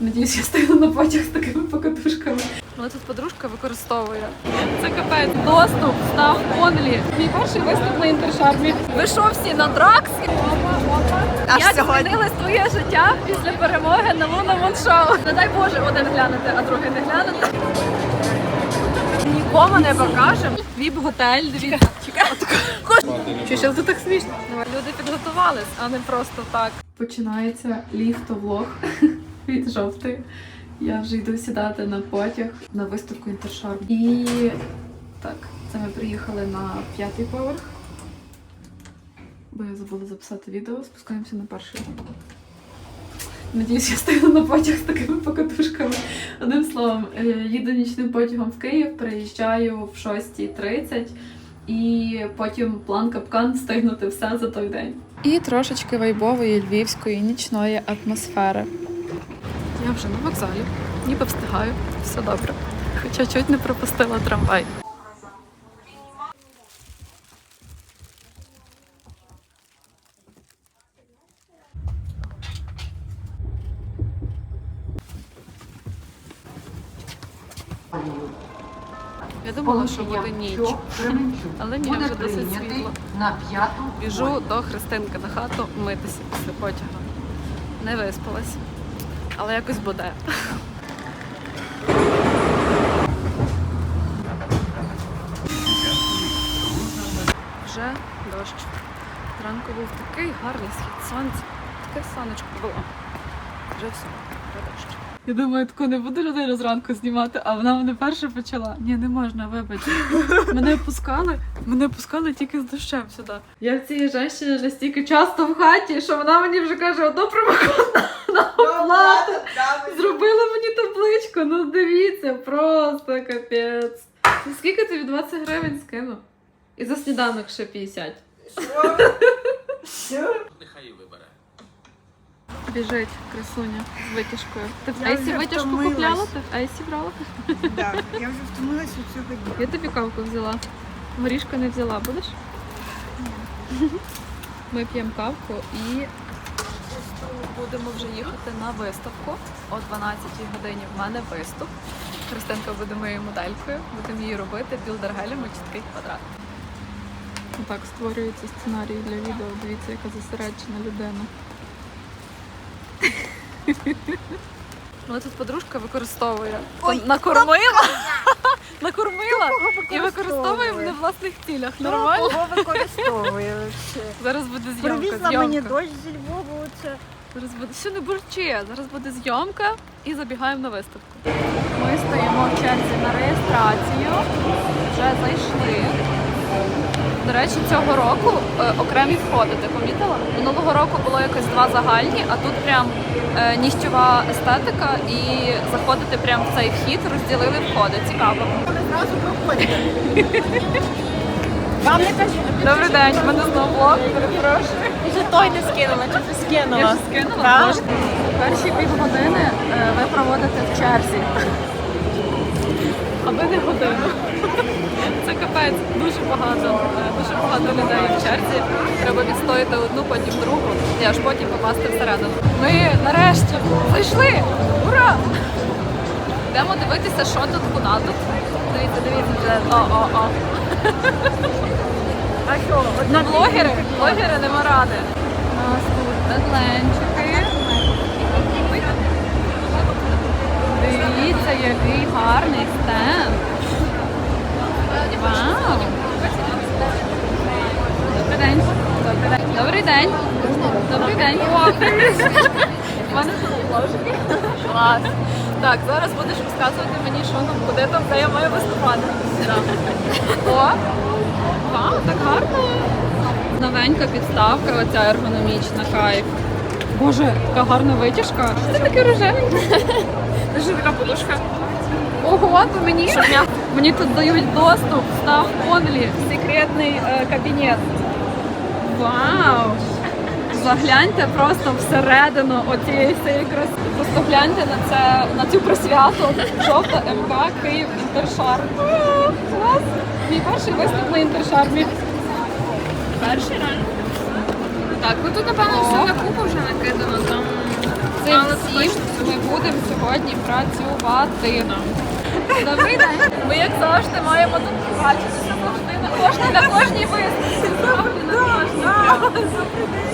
Надіюсь, я стою на потяг з такими покатушками. Але тут подружка використовує. Це капець. Доступ став онлі. Мій перший виступ на інтершармі. Ви що всі на дракс? Аж Як сьогодні. змінилось твоє життя після перемоги на Луна Шоу? Не дай Боже, один глянути, а другий не глянути. Нікому не покажемо. Віп готель, дивіться. Чи ще тут так смішно? Люди підготувались, а не просто так. Починається ліфтовлог від жовтої. Я вже йду сідати на потяг на виставку Інтершарм. І так, це ми приїхали на п'ятий поверх. Бо я забула записати відео, спускаємося на перший. Надіюсь, я стою на потяг з такими покатушками. Одним словом, е, їду нічним потягом в Київ, приїжджаю в 6.30 і потім план капкан встигнути все за той день. І трошечки вайбової львівської нічної атмосфери. Я вже на вокзалі, ніби встигаю, все добре. Хоча чуть не пропустила трамвай. Я думала, що буде ніч, але ні, вже досить світло. Біжу до Христинки на хату митися після потягу. Не виспалась, але якось буде. Вже дощ. Зранку був такий гарний схід сонця, таке сонечко було. Вже все, вже дощ. Я думаю, таку не буду людину зранку знімати, а вона мене перша почала. Ні, не можна, вибач. Мене пускали, мене пускали тільки з дощем сюди. Я в цій жінці настільки часто в хаті, що вона мені вже каже, одну промокод на оплату. Зробили мені табличку, ну дивіться, просто капець. Ну, Скільки тобі 20 гривень скинув? І за сніданок ще 50. Що? Нехай і вибере. Біжить красуня з витяжкою. Ти в Я вже витяжку втомилась. купляла? Ти в Ейсі брала? Да, я вже втомилась від цього дня. Я тобі кавку взяла. Горішку не взяла, будеш? Ми п'ємо кавку і будемо вже їхати на виставку. О 12-й годині в мене виступ. Христинка буде моєю моделькою, будемо її робити білдергелем у чіткий квадрат. Так створюється сценарій для відео. Дивіться, яка зосереджена людина. Але тут подружка використовує. Ой, накормила. накормила і використовує? мене в власних цілях. Нормально? Кого використовує? Зараз буде зйомка. Привізла мені зйомка. дощ зі Львова. Зараз буде все не бурчи. Зараз буде зйомка і забігаємо на виставку. Ми стоїмо в черзі на реєстрацію. Вже зайшли. До речі, цього року е, окремі входи, ти помітила? Минулого року було якось два загальні, а тут прям е, ніщова естетика і заходити прям в цей вхід, розділили входи. Цікаво. Зразу проходять. Вам не кажуть. Добрий день, мене знову влог, перепрошую. Вже той не скинула, чи ти скинула? Я вже скинула. Так. Перші півгодини е, ви проводите в черзі. Аби не годину. Це капець, дуже багато, е, дуже багато людей в черзі. Треба відстояти одну, потім другу, і аж потім попасти всередину. Ми нарешті зайшли! Ура! Йдемо дивитися, що тут, куди тут. Дивіться, дивіться, вже о-о-о. А що? Одна Блогери, блогери нема ради. У нас тут бедленчики. Дивіться, який гарний стенд. Вау! Добрий день. Добрий день. Добрий день. У мене ложки. Клас. Так, зараз будеш розказувати мені, що там, куди там, де я маю виступати. Новенька підставка, оця ергономічна, кайф. Боже, яка гарна витяжка. Це таке рожевеньке. Ж така подушка. Ого, то мені. Мені тут дають доступ, став онлі, секретний е, кабінет. Вау! Загляньте просто всередину оцієї всієї краси. Просто гляньте на це на цю присвяту. Жовта МК Київ Інтершарм. О, Клас! Мій перший виступ на інтершармі. Перший реально. Так, ну тут напевно все на купу вже накидано. Там цим всім ми будемо сьогодні працювати. Добрий день. Ми, як завжди, маємо тут бачитися завжди на кожній на кожній виставці. Завжди на кожній.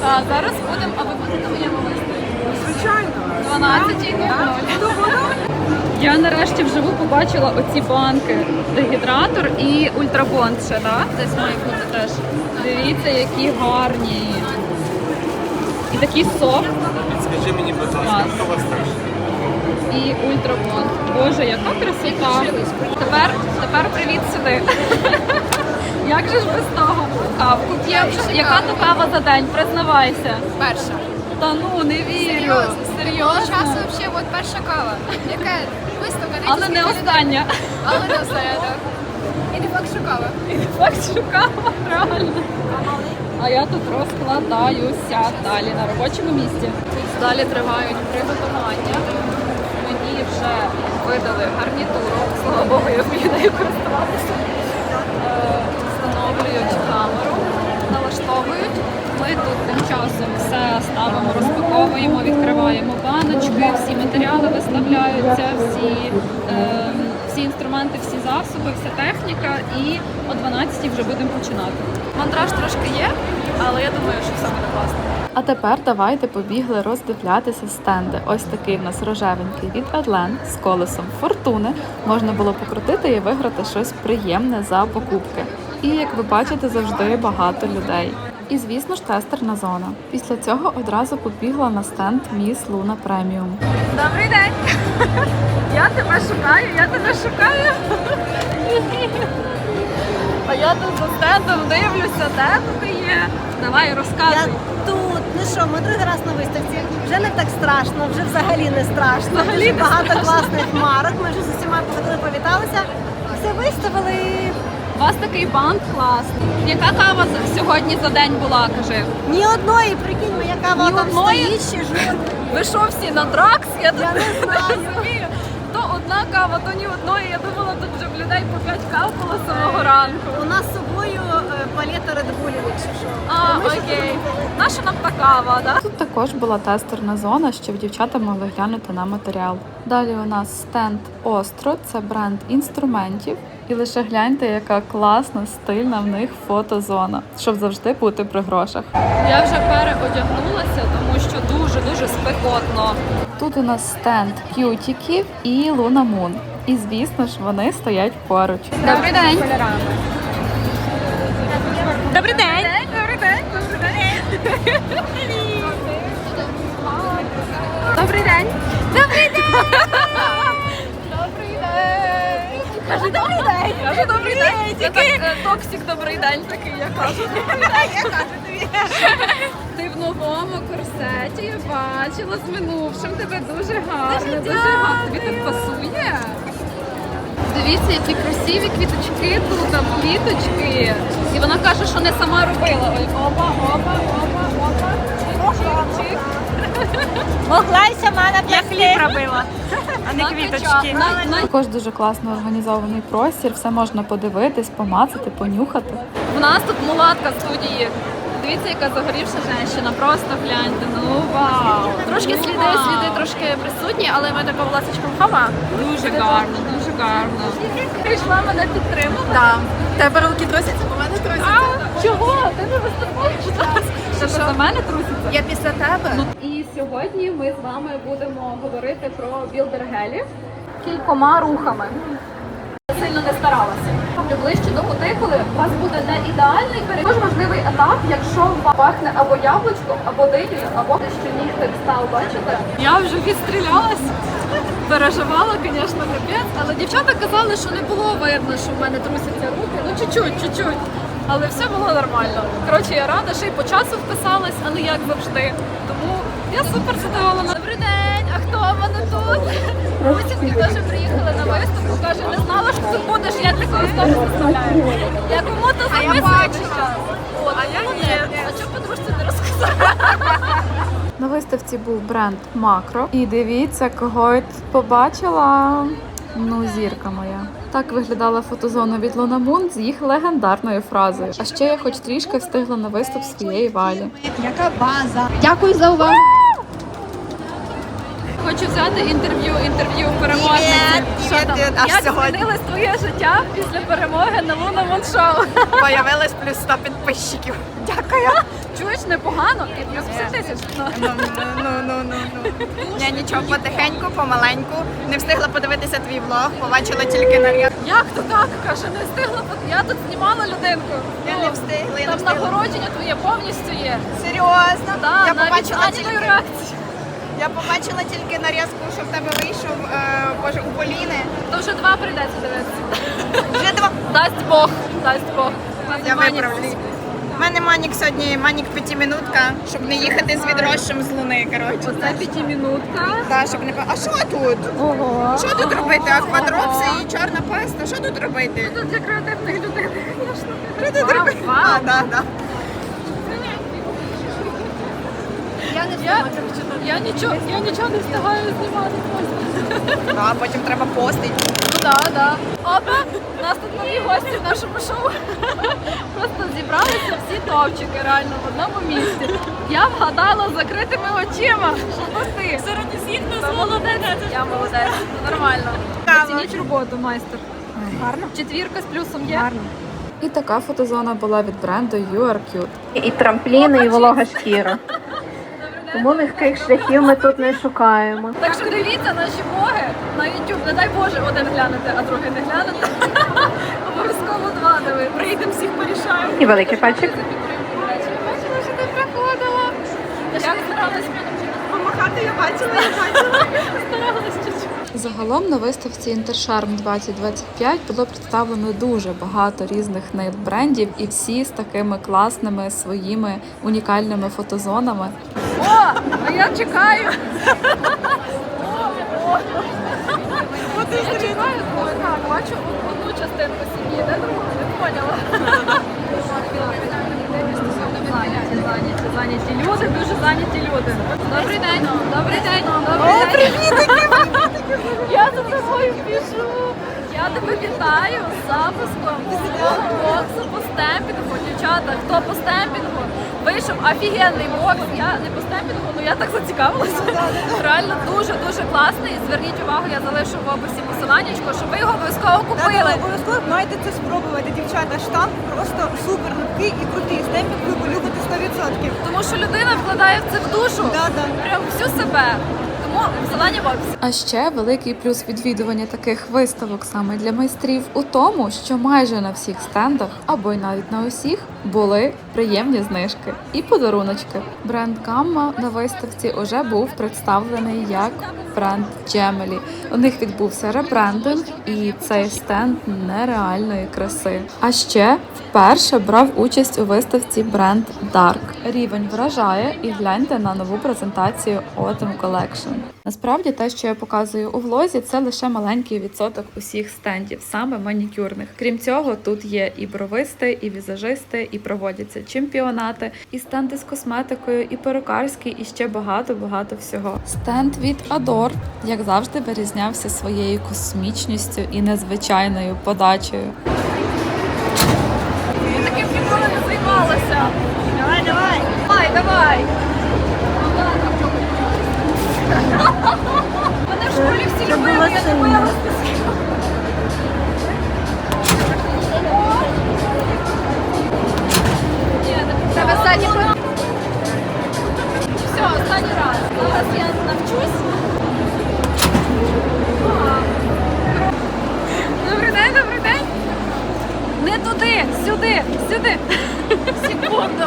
Так, зараз будемо, а ви будете моєму виставі? Звичайно. 12.00. Я нарешті вживу побачила оці банки. Дегідратор і ультрабонд ще, так? Десь має бути теж. Дивіться, які гарні. І такий софт. Скажи мені, будь ласка, хто вас теж? і ультрабонд. Боже, яка красота. Тепер, тепер привіт сюди. Як же ж без того? Кавку п'ємо. Яка то кава за день? Признавайся. Перша. Та ну, не вірю. Серйозно. Серйозно. Часу взагалі от перша кава. Яка виставка Але не остання. Але не остання, так. І не факт, що кава. Факт шукала, реально. А я тут розкладаюся далі на робочому місці. Далі тривають приготування. Мені вже видали гарнітуру. Слава Богу, я вмію нею користуватися. Е, Встановлюють камеру, налаштовують. Ми тут тим часом все ставимо, розпаковуємо, відкриваємо баночки, всі матеріали виставляються, всі, е, всі інструменти, всі засоби, вся техніка. І о 12 вже будемо починати. Мандраж трошки є, але я думаю, що все буде класно. А тепер давайте побігли роздивлятися стенди. Ось такий в нас рожевенький від Адлен з колесом фортуни. Можна було покрутити і виграти щось приємне за покупки. І як ви бачите, завжди багато людей. І звісно ж тестерна зона. Після цього одразу побігла на стенд Міс Луна Преміум. Добрий день! Я тебе шукаю, я тебе шукаю. А я тут за стендом дивлюся, де тут є. Давай Я тут. Ну що, ми другий раз на виставці. Вже не так страшно, вже взагалі не страшно. Взагалі Дуже не багато страшно. класних марок. Ми вже з усіма походили, повіталися. Все виставили. У вас такий банк класний. Яка кава сьогодні за день була, кажи? Ні одної, прикинь, моя кава Ні там одної? стоїть ще жодної. Ви що всі на дракс? Я, тут не знаю. розумію. То одна кава, то ні одної. Я думала, тут вже в людей по 5 кав було самого ранку. У нас з собою е, палета Red Bull, якщо що. А, окей. Наша нам та кава, так? Тут також була тестерна зона, щоб дівчата могли глянути на матеріал. Далі у нас стенд Остро, це бренд інструментів. І лише гляньте, яка класна, стильна в них фотозона, щоб завжди бути при грошах. Я вже переодягнулася, тому що дуже-дуже спекотно. Тут у нас стенд к'ютіків і Луна Мун. І звісно ж, вони стоять поруч. Добрий день. Добрий день! Добрий день. Добрий день. Добрий день. Добрий день. Кажи добрий день. Кажи добрий день. Так е, токсик добрий день такий, я кажу. Я кажу тобі. Ти в новому корсеті, я бачила з минувшим. Тебе дуже гарно. Дуже гарно. Тобі так пасує. Дивіться, які красиві квіточки тут, там квіточки. І вона каже, що не сама робила. Ой, опа, опа, опа, опа. Чик, Могла й сама на хліб робила, а не на- Також дуже класно організований простір, все можна подивитись, помацати, понюхати. В нас тут мулатка студії. Дивіться, яка загорівша жінка, просто гляньте. Ну вау. Трошки сліди, сліди трошки присутні, але ми така власочком хава. Дуже гарно, дуже гарно. Прийшла мене підтримати. Так. Тебе руки трусяться, бо мене трусяться. Чого? Ти не виступаєш. Що за мене трусяться? Я після тебе. І сьогодні ми з вами будемо говорити про білдергелі кількома рухами. Сильно не старалася. Ближче до кутикули. У вас буде не ідеальний переход. Дуже важливий етап, якщо вам пахне або яблучком, або динею, або що нігтик став, бачите? Я вже відстрілялась. Переживала, звісно, капець, але дівчата казали, що не було видно, що в мене трусяться руки. Ну чуть-чуть, чуть-чуть. Але все було нормально. Коротше, я рада, ще й по часу вписалась, а не як завжди. Тому я супер задоволена. Хто в мене тут? Русівки теж приїхали на виставку. Каже, не знала, що ти будеш, я для когось теж заставляю. Я кому-то записую. А я ні. А чому подружці не розказала? На виставці був бренд Макро. І дивіться, кого я тут побачила. Ну, зірка моя. Так виглядала фотозона від Луна Мун з їх легендарною фразою. А ще я хоч трішки встигла на виступ своєї валі. Яка база? Дякую за увагу. Хочу взяти інтерв'ю, інтерв'ю переможниці. Що там? А Як сьогодні? змінилось твоє життя після перемоги на лунному шоу? Появилось плюс 100 підписчиків. Дякую. Чуєш, непогано і плюс 50 тисяч. Ну. Ну, ну, ну, ну, ну. Я нічого потихеньку, помаленьку. Не встигла подивитися твій влог, побачила тільки наряд. Як то так? Каже, не встигла. бо Я тут знімала людинку. Я не встигла, я не Там встигла. нагородження твоє повністю є. Серйозно? Да, я навіть побачила з тільки, реакцію. Я побачила тільки нарізку, що в тебе вийшов е, боже, у Поліни. То вже два прийдеться дивитися. Вже два. Дасть Бог, дасть Бог. Я виправлюсь. У мене манік сьогодні, манік п'ятимінутка, щоб не їхати з відрощем з луни, коротше. Оце п'ятимінутка. Да, щоб не по- А що тут? Ого. Що тут робити? Аквадропси і чорна паста. Що тут робити? Тут для креативних людей, звісно. Що тут робити? А, да, да. Я, я, нічого, я нічого не встигаю знімати. Ну, а потім треба постити. Ну да, да. Опа, у нас тут нові гості в нашому шоу. Просто зібралися всі топчики реально в одному місці. Я вгадала з закритими очима. Що ти? Серед усіх нас молодець. Я молодець. Нормально. Оцініть роботу, майстер. Гарно. Четвірка з плюсом є. Гарно. І така фотозона була від бренду You Are Cute. і трампліни, і волога шкіра. Тому легких шляхів ми тут не шукаємо. Так що дивіться наші влоги на YouTube. Не дай Боже, один глянете, а другий не глянете. Обов'язково два диви. Прийдемо всіх порішаємо. І великий пальчик. Бачила, що ти приходила. Як старалась Помахати я бачила, я бачила. старалась чуть-чуть. Загалом на виставці Інтершарм 2025 було представлено дуже багато різних нейл-брендів і всі з такими класними своїми унікальними фотозонами. О, а я чекаю. О, о. Я чекаю, так, бачу одну частинку сім'ї, де другу не поняла. Зайняті, люди, дуже зайняті люди. Добрий день, добрий день, добрий день. Я за тобою біжу. Я тебе вітаю з запуском свого боксу по стемпінгу. Дівчата, хто по стемпінгу? Вийшов офігенний бокс. Я не по стемпінгу, але я так зацікавилася. Реально дуже-дуже класний. Зверніть увагу, я залишу в описі посиланнячко, щоб ви його обов'язково купили. Обов'язково маєте це спробувати, дівчата. Штамп просто супер легкий і крутий. Стемпінг ви полюбите 100%. Тому що людина вкладає в це в душу. Прям всю себе. А ще великий плюс відвідування таких виставок саме для майстрів у тому, що майже на всіх стендах, або й навіть на усіх, були приємні знижки і подаруночки. Бренд Gamma на виставці уже був представлений як бренд Gemely. У них відбувся ребрендинг, і цей стенд нереальної краси. А ще вперше брав участь у виставці бренд Dark. Рівень вражає і гляньте на нову презентацію Autumn Collection. Насправді, те, що я показую у влозі, це лише маленький відсоток усіх стендів, саме манікюрних. Крім цього, тут є і бровисти, і візажисти, і проводяться чемпіонати, і стенди з косметикою, і перукарські, і ще багато багато всього. Стенд від Adore, як завжди, вирізнявся своєю космічністю і незвичайною подачею. Таким ніколи не займалася. Давай, давай. Давай, давай. Мене в школі всі любили, я не. Ні, не Тебе задні Все, останній раз. Зараз я навчусь. Добрий день, добрий день. Не туди, сюди, сюди. Секунду.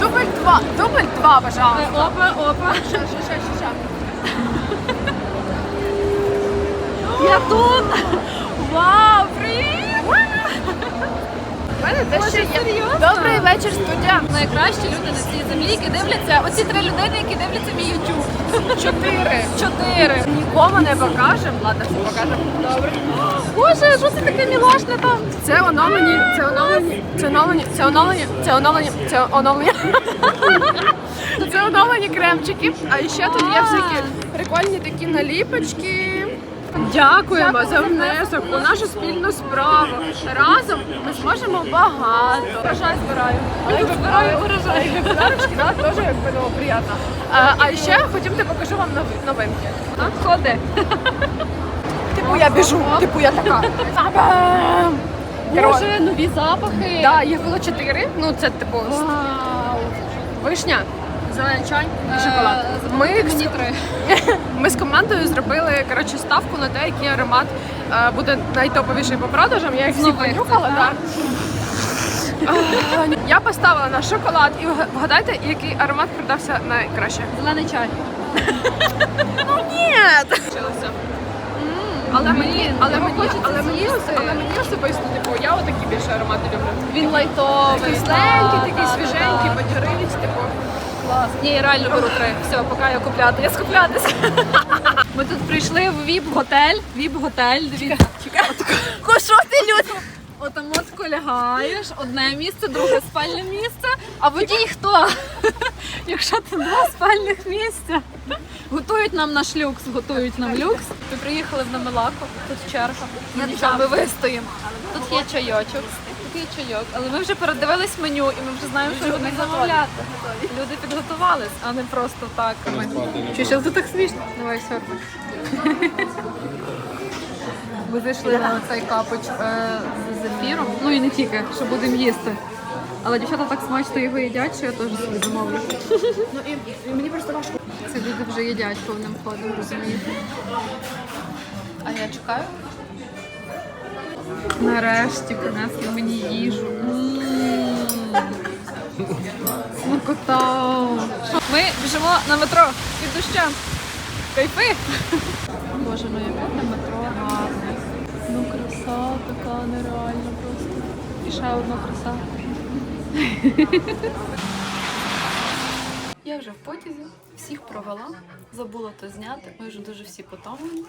Дубль два, дубль два, пожалуйста. Опа, опа. Ша, ша, ша, ша. Я тут. Вау, привіт. Боже, серйозно? Добрий вечір, студія. Найкращі люди на цій землі, які дивляться, оці три людини, які дивляться мій YouTube. Чотири. Чотири. Нікому не покажемо. Ладно, покажемо. Добре. Боже, що це таке мілашне там? Це оновлені, це оновлені, це оновлені, це оновлені, це оновлені, це оновлені. Це оновлені кремчики, а ще тут є всякі прикольні такі наліпочки. Дякуємо за внесок у нашу спільну справу. Разом ми зможемо багато. Урожай збираю. Тут збираю урожай. Подарочки, да, теж якби ну, приємно. А, а ще ходімте покажу вам новинки. Ходи. Типу я біжу, типу я така. Боже, нові запахи. Да, їх було чотири. Ну це типу вишня, зелений чай Е, шоколад. Ми, з командою зробили коротше ставку на те, який аромат е, буде найтоповіший по продажам. Я їх всі понюхала. так? Е, Я поставила на шоколад і вгадайте, який аромат продався найкраще. Зелений чай. Ні! Але мені, але мені, хочеться але мені, але мені особисто, типу, я отакі більше аромати люблю. Він лайтовий. Кисленький, такий свіженький, бадьориць, типу. Клас. Ні, я реально беру три. Все, поки я купляти. Я скуплятися. Ми тут прийшли в віп-готель. Віп-готель. Дивіться. Що ти, Люд? Отам от лягаєш, одне місце, друге спальне місце, а водій хто? Якщо це два спальних місця. Готують нам наш люкс, готують нам люкс. Ми приїхали в Намилаку, тут черга. Нічого, ми вистоїмо. Тут є чайочок, тут є чайок, але ми вже передивились меню і ми вже знаємо, що вони замовляти. Люди підготувались, а не просто так. Чи ще тут так смішно? Давай сьорбай. Ми зайшли на цей капоч е, з зефіром. Ну і не тільки, що будемо їсти. Але дівчата так смачно його їдять, що я теж собі замовлю. Ну і, і мені просто важко. Це люди вже їдять повним ходом, розумієте? А я чекаю. Нарешті принесли мені їжу. Смакота. Ми біжимо на метро під дощем. Кайфи! Боже, ну яке на метро така просто. І ще одна краса. Я вже в потязі, всіх провела, забула то зняти. Ми вже дуже всі потомлені.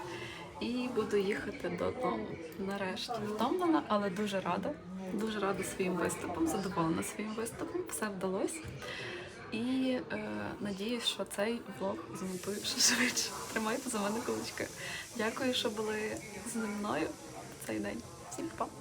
І буду їхати додому. Нарешті втомлена, але дуже рада. Дуже рада своїм виступом, задоволена своїм виступом. Все вдалося. І е, надіюсь, що цей влог змонтую ще швидше. Тримайте за мене кулички. Дякую, що були зі мною в цей день. Всім па!